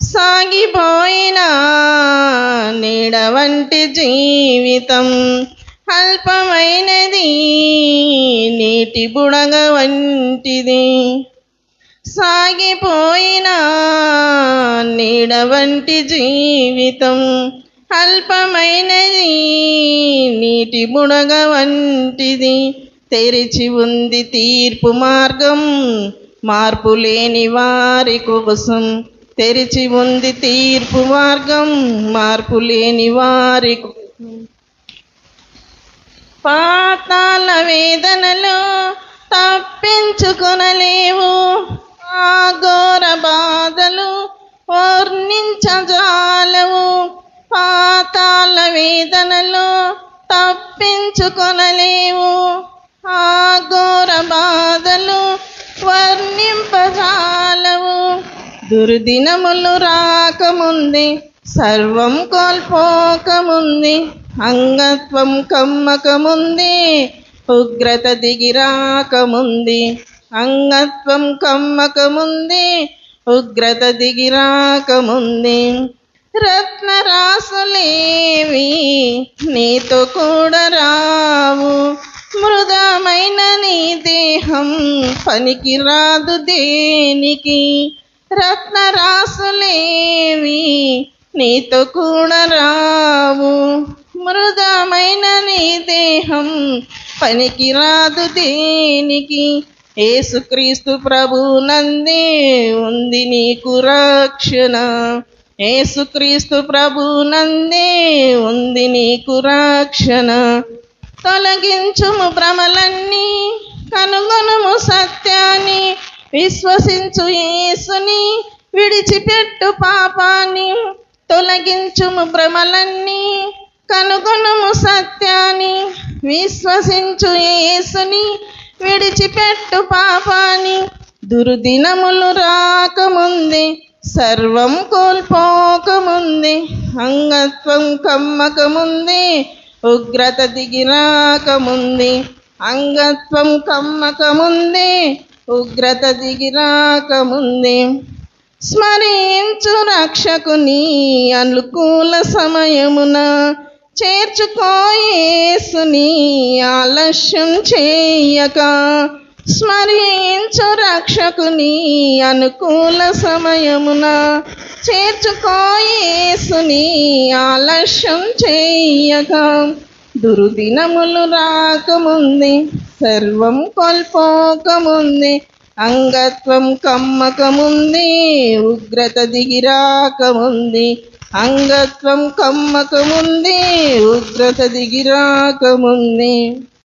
సాగిపోయిన నీడ వంటి జీవితం అల్పమైనది నీటి బుడగ వంటిది. సాగిపోయిన నీడ వంటి జీవితం అల్పమైనది నీటి బుడగ వంటిది. తెరిచి ఉంది తీర్పు మార్గం మార్పు లేని వారి కోసం తెరిచి ఉంది తీర్పు మార్గం మార్పు లేని వారి పాతాల వేదనలో తప్పించుకొనలేవు. ఆ ఘోర బాధలు వర్ణించజాలవు. పాతాల వేదనలో తప్పించుకొనలేవు. ఆ ఘోర బాధలు వర్ణింపజాలవు. దుర్దినములు రాకముందే సర్వం కోల్పోకముందే అంగత్వం కమ్మకముందే ఉగ్రత దిగి రాకముందే అంగత్వం కమ్మకముంది ఉగ్రత దిగిరాకముంది. రత్నరాసులేవి నీతో కూడా రావు. మృదమైన నీ దేహం పనికి రాదు దేనికి? రత్నరాసులేవి నీతో కూడా రావు. మృదమైన నీ దేహం పనికి రాదు దేనికి. ఏసుక్రీస్తు ప్రభు నందే ఉంది నీకు రక్షణ. ఏసుక్రీస్తు ప్రభు నందే ఉంది నీకు రక్షణ. తొలగించుము భ్రమలన్నీ కనుగొనుము సత్యాన్ని. విశ్వసించు యేసుని విడిచిపెట్టు పాపాన్ని తొలగించుము భ్రమలన్నీ కనుగొనుము సత్యాన్ని. విశ్వసించు యేసుని విడిచిపెట్టు పాపాన్ని దుర్దినములు రాకముందే సర్వం కోల్పోకముందే అంగత్వం కమ్మకముందే ఉగ్రత దిగిరాకముంది అంగత్వం కమ్మకముందే ఉగ్రత దిగి రాకముందే స్మరించు రక్షకుని అనుకూల సమయమున చేర్చుకోయేసుని ఆలస్యం చేయక స్మరించు రక్షకుని అనుకూల సమయమున చేర్చుకోయేసుని ఆలస్యం చేయక దుర్దినములు రాకముందే సర్వం కోల్పోకముందే అంగత్వం కమ్మకముంది ఉగ్రత దిగిరాకముంది అంగత్వం కమ్మకముంది ఉగ్రత దిగిరాకముంది.